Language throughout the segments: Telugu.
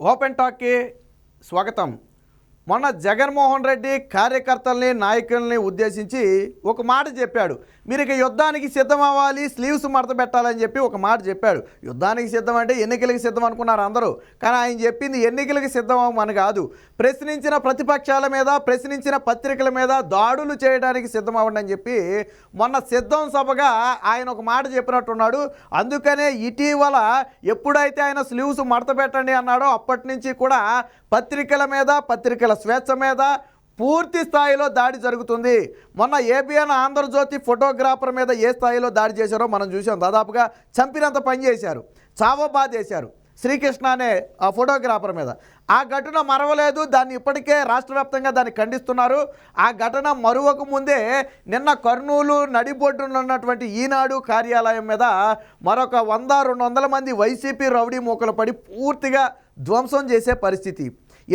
ఓపెన్ టాక్కి స్వాగతం. మొన్న జగన్మోహన్ రెడ్డి కార్యకర్తల్ని నాయకుల్ని ఉద్దేశించి ఒక మాట చెప్పాడు. మీరు ఇక యుద్ధానికి సిద్ధం అవ్వాలి స్లీవ్స్ మడత పెట్టాలని చెప్పి ఒక మాట చెప్పాడు. యుద్ధానికి సిద్ధం అంటే ఎన్నికలకి సిద్ధం అనుకున్నారు అందరూ. కానీ ఆయన చెప్పింది ఎన్నికలకి సిద్ధం అవ్వమని కాదు. ప్రశ్నించిన ప్రతిపక్షాల మీద ప్రశ్నించిన పత్రికల మీద దాడులు చేయడానికి సిద్ధం అవ్వండి అని చెప్పి మొన్న సిద్ధం సభగా ఆయన ఒక మాట చెప్పినట్టున్నాడు. అందుకనే ఇటీవల ఎప్పుడైతే ఆయన స్లీవ్స్ మడత పెట్టండి అన్నాడో అప్పటి నుంచి కూడా పత్రికల మీద పత్రికల స్వేచ్ఛ మీద పూర్తి స్థాయిలో దాడి జరుగుతుంది. మొన్న ఏబిఎన్ ఆంధ్రజ్యోతి ఫోటోగ్రాఫర్ మీద ఏ స్థాయిలో దాడి చేశారో మనం చూసాం దాదాపుగా చంపినంత పని చేశారు. చావబాదేశారు శ్రీకృష్ణ అనే ఆ ఫోటోగ్రాఫర్ మీద. ఆ ఘటన మరవలేదు. దాన్ని ఇప్పటికే రాష్ట్ర వ్యాప్తంగా దాన్ని ఖండిస్తున్నారు. ఆ ఘటన మరువక ముందే నిన్న కర్నూలు నడిబొడ్డున ఉన్నటువంటి ఈనాడు కార్యాలయం మీద మరొక వంద రెండు వందల మంది వైసీపీ రౌడీ మూకలు పడి పూర్తిగా ధ్వంసం చేసే పరిస్థితి.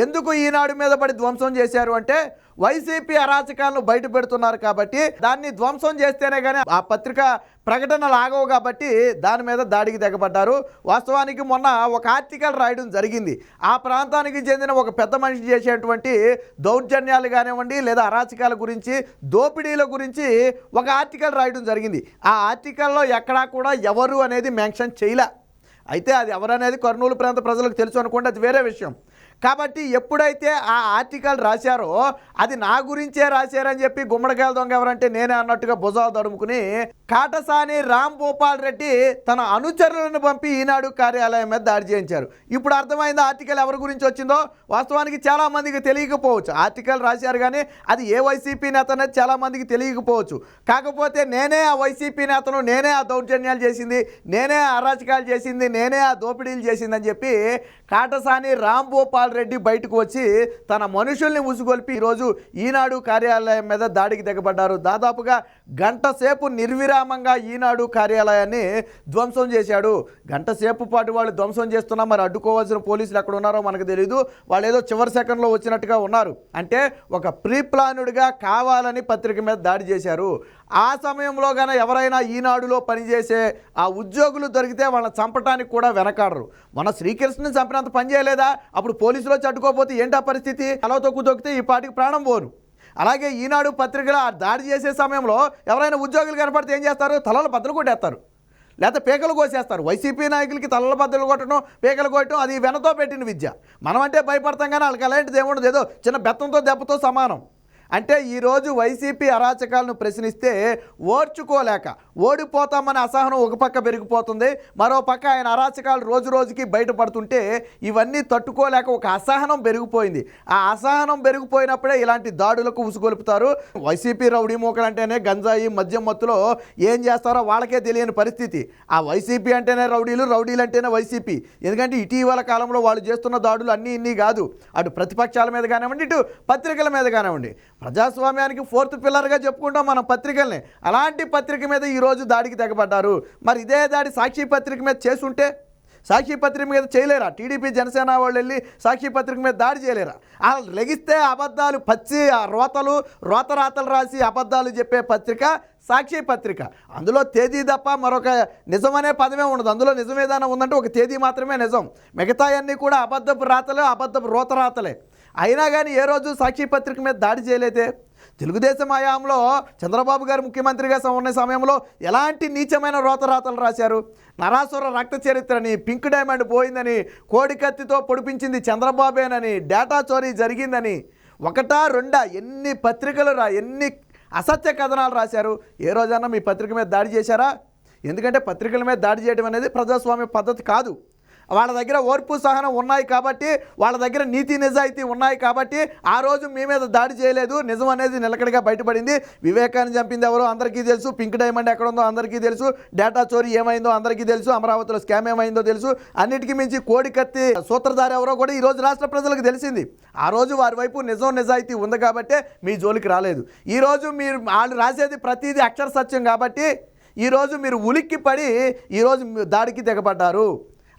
ఎందుకు ఈనాడు మీద పడి ధ్వంసం చేశారు అంటే వైసీపీ అరాచకాలను బయట పెడుతున్నారు కాబట్టి దాన్ని ధ్వంసం చేస్తేనే కానీ ఆ పత్రిక ప్రకటనలు ఆగవు కాబట్టి దాని మీద దాడికి తెగబడ్డారు. వాస్తవానికి మొన్న ఒక ఆర్టికల్ రాయడం జరిగింది. ఆ ప్రాంతానికి చెందిన ఒక పెద్ద మనిషి చేసేటువంటి దౌర్జన్యాలు కానివ్వండి లేదా అరాచకాల గురించి దోపిడీల గురించి ఒక ఆర్టికల్ రాయడం జరిగింది. ఆ ఆర్టికల్లో ఎక్కడా కూడా ఎవరు అనేది మెన్షన్ చేయలే. అయితే అది ఎవరనేది కర్నూలు ప్రాంత ప్రజలకు తెలుసు అనుకోండి అది వేరే విషయం. కాబట్టి ఎప్పుడైతే ఆ ఆర్టికల్ రాశారో అది నా గురించే రాశారని చెప్పి గుమ్మడికాయల దొంగ ఎవరంటే నేనే అన్నట్టుగా భుజాలు తడుముకుని కాటసాని రామ్ గోపాల్ రెడ్డి తన అనుచరులను పంపి ఈనాడు కార్యాలయం మీద దాడి చేయించారు. ఇప్పుడు అర్థమైంది ఆర్టికల్ ఎవరి గురించి వచ్చిందో? వాస్తవానికి చాలామందికి తెలియకపోవచ్చు. ఆర్టికల్ రాశారు కానీ అది ఏ వైసీపీ నేత అనేది చాలా మందికి తెలియకపోవచ్చు. కాకపోతే నేనే ఆ వైసీపీ నేతను నేనే ఆ దౌర్జన్యాలు చేసింది నేనే అరాచకాలు చేసింది నేనే ఆ దోపిడీలు చేసిందని చెప్పి కాటసాని రామ్ గోపాల్ రెడ్డి బయటకు వచ్చి తన మనుషుల్ని ఉసుగొల్పి ఈరోజు ఈనాడు కార్యాలయం మీద దాడికి దిగబడ్డారు దాదాపుగా గంట సేపు నిర్విరామంగా ఈనాడు కార్యాలయాన్ని ధ్వంసం చేశాడు. గంట సేపు పాటు వాళ్ళు ధ్వంసం చేస్తున్నా మరి అడ్డుకోవాల్సిన పోలీసులు ఎక్కడ ఉన్నారో మనకు తెలియదు వాళ్ళు ఏదో చివరి సెకండ్లో వచ్చినట్టుగా ఉన్నారు. అంటే ఒక ప్రీ ప్లానుడ్గా కావాలని పత్రిక మీద దాడి చేశారు. ఆ సమయంలో కానీ ఎవరైనా ఈనాడులో పనిచేసే ఆ ఉద్యోగులు దొరికితే వాళ్ళని చంపడానికి కూడా వెనకాడరు. మన శ్రీకృష్ణని చంపినంత పని చేయలేదా? అప్పుడు పోలీసులు చట్టుకోపోతే ఏంటా పరిస్థితి? అలా తొక్కు ఈ పాటికి ప్రాణం పోరు అలాగే ఈనాడు పత్రికలు ఆ దాడి చేసే సమయంలో ఎవరైనా ఉద్యోగులు కనపడితే ఏం చేస్తారు? తలలు బద్దలు కొట్టేస్తారు. లేకపోతే పేకలు కోసేస్తారు. వైసీపీ నాయకులకి తలల బద్దలు కొట్టడం పేకలు కొట్టడం అది వెనతో పెట్టిన విద్య. మనం అంటే భయపడతాం కానీ వాళ్ళకి అలాంటిది ఏముండదు. ఏదో చిన్న బెత్తంతో దెబ్బతో సమానం. అంటే ఈరోజు వైసీపీ అరాచకాలను ప్రశ్నిస్తే ఓర్చుకోలేక ఓడిపోతామనే అసహనం ఒక పక్క పెరిగిపోతుంది మరో పక్క ఆయన అరాచకాలు రోజు రోజుకి బయటపడుతుంటే ఇవన్నీ తట్టుకోలేక ఒక అసహనం పెరిగిపోయింది. ఆ అసహనం పెరిగిపోయినప్పుడే ఇలాంటి దాడులకు ఉసుగొలుపుతారు. వైసీపీ రౌడీ మూకలు అంటేనే గంజాయి మద్యం మత్తులో ఏం చేస్తారో వాళ్ళకే తెలియని పరిస్థితి. ఆ వైసీపీ అంటేనే రౌడీలు రౌడీలు అంటేనే వైసీపీ. ఎందుకంటే ఇటీవల కాలంలో వాళ్ళు చేస్తున్న దాడులు అన్నీ ఇన్ని కాదు. అటు ప్రతిపక్షాల మీద కానివ్వండి ఇటు పత్రికల మీద కానివ్వండి. ప్రజాస్వామ్యానికి ఫోర్త్ పిల్లర్గా చెప్పుకుంటాం మనం పత్రికల్ని. అలాంటి పత్రిక మీద ఈరోజు దాడికి తెగబడ్డారు. మరి ఇదే దాడి సాక్షి పత్రిక మీద చేసుంటే? సాక్షి పత్రిక మీద చేయలేరా? టీడీపీ జనసేన వాళ్ళు వెళ్ళి సాక్షి పత్రిక మీద దాడి చేయలేరా? వాళ్ళు లెగిస్తే అబద్ధాలు పచ్చి ఆ రోతలు రోతరాతలు రాసి అబద్ధాలు చెప్పే పత్రిక సాక్షి పత్రిక. అందులో తేదీ తప్ప మరొక నిజమనే పదమే ఉండదు. అందులో నిజం ఏదైనా ఉందంటే ఒక తేదీ మాత్రమే నిజం. మిగతా అన్నీ కూడా అబద్ధపు రాతలే అబద్ధపు రోతరాతలే. అయినా కానీ ఏ రోజు సాక్షి పత్రిక మీద దాడి చేయలేదే? తెలుగుదేశం హయాంలో చంద్రబాబు గారు ముఖ్యమంత్రిగా ఉన్న సమయంలో ఎలాంటి నీచమైన రోతరాతలు రాశారు? నరాసుర రక్త చరిత్రని పింక్ డైమండ్ పోయిందని కోడి కత్తితో పొడిపించింది చంద్రబాబేనని డేటా చోరీ జరిగిందని ఒకటా రెండా ఎన్ని పత్రికలు రా ఎన్ని అసత్య కథనాలు రాశారు? ఏ రోజన్నా మీ పత్రిక మీద దాడి చేశారా? ఎందుకంటే పత్రికల మీద దాడి చేయడం అనేది ప్రజాస్వామ్య పద్ధతి కాదు. వాళ్ళ దగ్గర ఓర్పు సహనం ఉన్నాయి కాబట్టి వాళ్ళ దగ్గర నీతి నిజాయితీ ఉన్నాయి కాబట్టి ఆ రోజు మీ మీద దాడి చేయలేదు. నిజం అనేది నిలకడగా బయటపడింది. వివేకాన్ని చంపింది ఎవరో అందరికీ తెలుసు. పింక్ డైమండ్ ఎక్కడ ఉందో అందరికీ తెలుసు. డేటా చోరీ ఏమైందో అందరికీ తెలుసు. అమరావతిలో స్కామ్ ఏమైందో తెలుసు. అన్నిటికీ మించి కోడి కత్తి సూత్రధారి ఎవరో కూడా ఈ రోజు రాష్ట్ర ప్రజలకు తెలిసింది. ఆ రోజు వారి వైపు నిజం నిజాయితీ ఉంది కాబట్టి మీ జోలికి రాలేదు. ఈ రోజు మీరు వాళ్ళు రాసేది ప్రతిదీ అక్షర సత్యం కాబట్టి ఈరోజు మీరు ఉలిక్కి పడి ఈరోజు దాడికి దిగబడ్డారు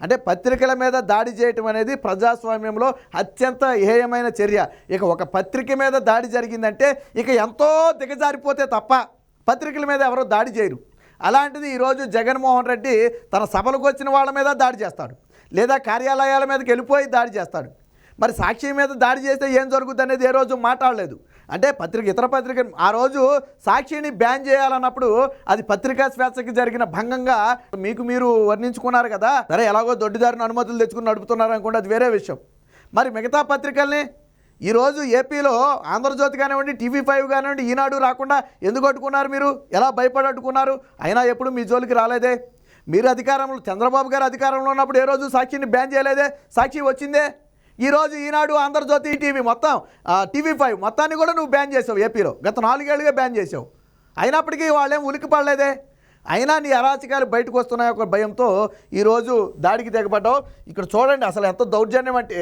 అంటే పత్రికల మీద దాడి చేయటం అనేది ప్రజాస్వామ్యంలో అత్యంత హేయమైన చర్య. ఇక ఒక పత్రిక మీద దాడి జరిగిందంటే ఇక ఎంతో దిగజారిపోతే తప్ప పత్రికల మీద ఎవరో దాడి చేయరు. అలాంటిది ఈరోజు జగన్మోహన్ రెడ్డి తన సభలకు వచ్చిన వాళ్ళ మీద దాడి చేస్తాడు. లేదా కార్యాలయాల మీదకి వెళ్ళిపోయి దాడి చేస్తాడు. మరి సాక్షి మీద దాడి చేస్తే ఏం జరుగుతుంది అనేది ఏ రోజు మాట్లాడలేదు. అంటే పత్రిక ఇతర పత్రిక ఆ రోజు సాక్షిని బ్యాన్ చేయాలన్నప్పుడు అది పత్రికా స్వేచ్ఛకి జరిగిన భంగంగా మీకు మీరు వర్ణించుకున్నారు కదా. సరే ఎలాగో దొడ్డిదారిని అనుమతులు తెచ్చుకుని నడుపుతున్నారు అనుకోండి అది వేరే విషయం. మరి మిగతా పత్రికల్ని ఈరోజు ఏపీలో ఆంధ్రజ్యోతి కానివ్వండి టీవీ ఫైవ్ కానివ్వండి ఈనాడు రాకుండా ఎందుకు అడ్డుకున్నారు మీరు? ఎలా భయపడట్టుకున్నారు? అయినా ఎప్పుడు మీ జోలికి రాలేదే? మీరు అధికారంలో చంద్రబాబు గారు అధికారంలో ఉన్నప్పుడు ఏ రోజు సాక్షిని బ్యాన్ చేయలేదే? సాక్షి వచ్చిందే? ఈరోజు ఈనాడు ఆంధ్రజ్యోతి టీవీ మొత్తం టీవీ ఫైవ్ మొత్తాన్ని కూడా నువ్వు బ్యాన్ చేసావు ఏపీలో. గత నాలుగేళ్ళుగా బ్యాన్ చేసావు. అయినప్పటికీ వాళ్ళేం ఉలికి పడలేదే. అయినా నీ అరాచకాలు బయటకు వస్తున్నాయి ఒక భయంతో ఈరోజు దాడికి తెగబడ్డావు ఇక్కడ చూడండి అసలు ఎంత దౌర్జన్యం అంటే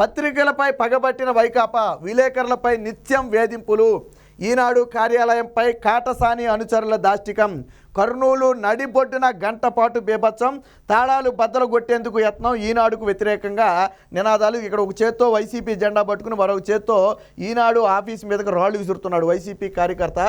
పత్రికలపై పగబట్టిన వైకాపా విలేకరులపై నిత్యం వేధింపులు. ఈనాడు కార్యాలయంపై కాటసాని అనుచరుల దాష్టికం. కర్నూలు నడిబొడ్డున గంట పాటు బీభత్సం. తాళాలు బద్దలు కొట్టేందుకు యత్నం ఈనాడుకు వ్యతిరేకంగా నినాదాలు. ఇక్కడ ఒక చేత్తో వైసీపీ జెండా పట్టుకుని మరొక చేత్తో ఈనాడు ఆఫీస్ మీదకు రాళ్ళు విసురుతున్నాడు వైసీపీ కార్యకర్త.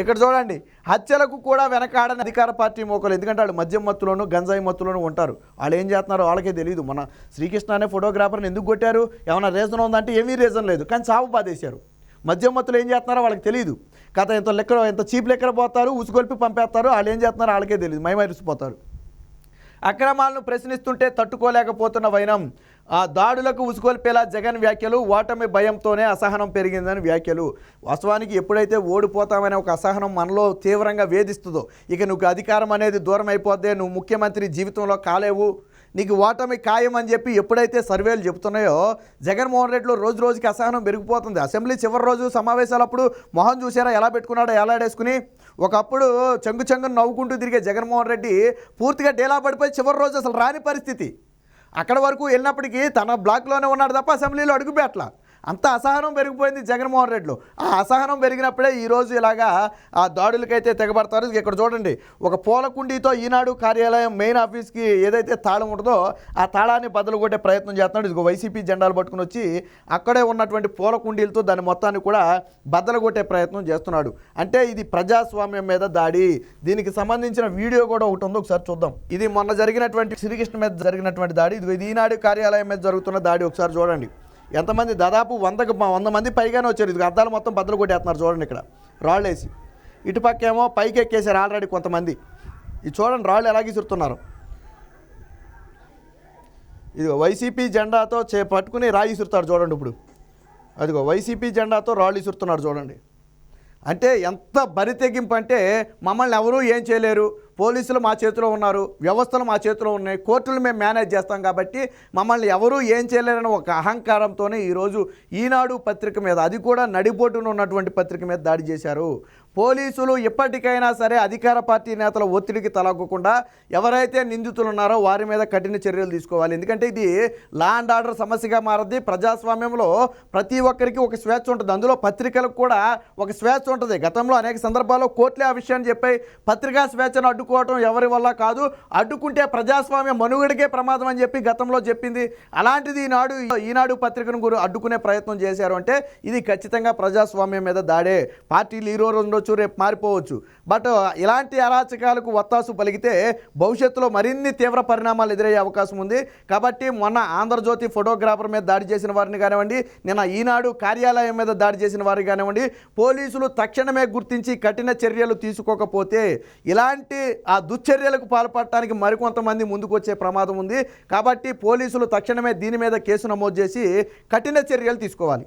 ఇక్కడ చూడండి హత్యలకు కూడా వెనకాడని అధికార పార్టీ మోకలు. ఎందుకంటే వాళ్ళు మద్యం మత్తులోను గంజాయి మత్తులోను ఉంటారు. వాళ్ళు ఏం చేస్తున్నారో? వాళ్ళకే తెలియదు మన శ్రీకృష్ణ అనే ఫోటోగ్రాఫర్ని ఎందుకు కొట్టారు? ఏమైనా రీజన్ ఉందంటే ఏమీ రీజన్ లేదు. కానీ సాగు బాధేశారు మధ్యమత్తులు ఏం చేస్తున్నారో వాళ్ళకి తెలియదు కథ ఎంత లెక్క ఎంత చీప్ లెక్కన పోతారు ఉసుగొల్పి పంపేస్తారు వాళ్ళు ఏం చేస్తున్నారో వాళ్ళకే తెలియదు మైమరిసిపోతారు అక్రమాలను ప్రశ్నిస్తుంటే తట్టుకోలేకపోతున్న వైనం ఆ దాడులకు ఉసుకొల్పేలా జగన్ వ్యాఖ్యలు ఓటమి భయంతోనే అసహనం పెరిగిందని వ్యాఖ్యలు. వాస్తవానికి ఎప్పుడైతే ఓడిపోతామనే ఒక అసహనం మనలో తీవ్రంగా వేధిస్తుందో ఇక నువ్వు అధికారం అనేది దూరం అయిపోద్దే నువ్వు ముఖ్యమంత్రి జీవితంలో కాలేవు. నీకు ఓటమి ఖాయం అని చెప్పి ఎప్పుడైతే సర్వేలు చెబుతున్నాయో జగన్మోహన్ రెడ్డిలో రోజు రోజుకి అసహనం పెరిగిపోతుంది. అసెంబ్లీ చివరి రోజు సమావేశాలప్పుడు మొహం చూసారా? ఎలా పెట్టుకున్నాడో ఎలాడేసుకుని ఒకప్పుడు చెంగు చెంగును నవ్వుకుంటూ తిరిగే జగన్మోహన్ రెడ్డి పూర్తిగా డేలా పడిపోయి చివరి రోజు అసలు రాని పరిస్థితి. అక్కడ వరకు వెళ్ళినప్పటికీ తన బ్లాక్లోనే ఉన్నాడు తప్ప అసెంబ్లీలో అడుగుపెట్ల అంత అసహనం పెరిగిపోయింది జగన్మోహన్ రెడ్డిలో. ఆ అసహనం పెరిగినప్పుడే ఈరోజు ఇలాగా ఆ దాడులకైతే తెగబడతారు. ఇక్కడ చూడండి. ఒక పూలకుండీతో ఈనాడు కార్యాలయం మెయిన్ ఆఫీస్కి ఏదైతే తాళం ఉంటుందో ఆ తాళాన్ని బదులు కొట్టే ప్రయత్నం చేస్తున్నాడు. ఇదిగో వైసీపీ జెండాలు పట్టుకుని వచ్చి అక్కడే ఉన్నటువంటి పూల కుండీలతో దాని మొత్తాన్ని కూడా బద్దలు కొట్టే ప్రయత్నం చేస్తున్నాడు. అంటే ఇది ప్రజాస్వామ్యం మీద దాడి. దీనికి సంబంధించిన వీడియో కూడా ఒకటి ఉంది. ఒకసారి చూద్దాం. ఇది మొన్న జరిగినటువంటి శ్రీకృష్ణ మీద జరిగినటువంటి దాడి. ఇది ఈనాడు కార్యాలయం మీద జరుగుతున్న దాడి. ఒకసారి చూడండి. ఎంతమంది దాదాపు వందకు వంద మంది పైగానే వచ్చారు. ఇది అద్దాలు మొత్తం బద్దలు కొట్టేస్తున్నారు చూడండి ఇక్కడ. రాళ్ళు వేసి ఇటుపక్క ఏమో పైకి ఎక్కేసారు ఆల్రెడీ కొంతమంది. ఇది చూడండి రాళ్ళు ఎలా విసురుతున్నారు. ఇది వైసీపీ జెండాతో చే పట్టుకుని రాయి విసురుతాడు చూడండి ఇప్పుడు. అదిగో వైసీపీ జెండాతో రాళ్ళు ఇసురుతున్నారు చూడండి. అంటే ఎంత బరి తెగింపు అంటే మమ్మల్ని ఎవరూ ఏం చేయలేరు. పోలీసులు మా చేతిలో ఉన్నారు వ్యవస్థలు మా చేతిలో ఉన్నాయి కోర్టులు మేము మేనేజ్ చేస్తాం కాబట్టి మమ్మల్ని ఎవరూ ఏం చేయలేరని ఒక అహంకారంతోనే ఈరోజు ఈనాడు పత్రిక మీద అది కూడా నడిబొట్టున ఉన్నటువంటి పత్రిక మీద దాడి చేశారు. పోలీసులు ఇప్పటికైనా సరే అధికార పార్టీ నేతల ఒత్తిడికి తలగకుండా ఎవరైతే నిందితులు ఉన్నారో వారి మీద కఠిన చర్యలు తీసుకోవాలి. ఎందుకంటే ఇది లా అండ్ ఆర్డర్ సమస్యగా మారది ప్రజాస్వామ్యంలో ప్రతి ఒక్కరికి ఒక స్వేచ్ఛ ఉంటుంది. అందులో పత్రికలకు కూడా ఒక స్వేచ్ఛ ఉంటుంది. గతంలో అనేక సందర్భాల్లో కోర్టులే ఆ విషయాన్ని చెప్పాయి. పత్రికా స్వేచ్ఛను అడ్డు అడ్డుకోవటం ఎవరి వల్ల కాదు. అడ్డుకుంటే ప్రజాస్వామ్య మనుగడకే ప్రమాదం అని చెప్పి గతంలో చెప్పింది. అలాంటిది ఈనాడు ఈనాడు పత్రికను గురు అడ్డుకునే ప్రయత్నం చేశారు అంటే ఇది ఖచ్చితంగా ప్రజాస్వామ్యం మీద దాడే. పార్టీలు ఈరోజు రోజు ఉండొచ్చు రేపు మారిపోవచ్చు. బట్ ఇలాంటి అరాచకాలకు వత్తాసు పలికితే భవిష్యత్తులో మరిన్ని తీవ్ర పరిణామాలు ఎదురయ్యే అవకాశం ఉంది. కాబట్టి మొన్న ఆంధ్రజ్యోతి ఫోటోగ్రాఫర్ మీద దాడి చేసిన వారిని కానివ్వండి నిన్న ఈనాడు కార్యాలయం మీద దాడి చేసిన వారిని కానివ్వండి పోలీసులు తక్షణమే గుర్తించి కఠిన చర్యలు తీసుకోకపోతే ఇలాంటి ఆ దుశ్చర్యలకు పాల్పడటానికి మరికొంతమంది ముందుకు వచ్చే ప్రమాదం ఉంది. కాబట్టి పోలీసులు తక్షణమే దీని మీద కేసు నమోదు చేసి కఠిన చర్యలు తీసుకోవాలి.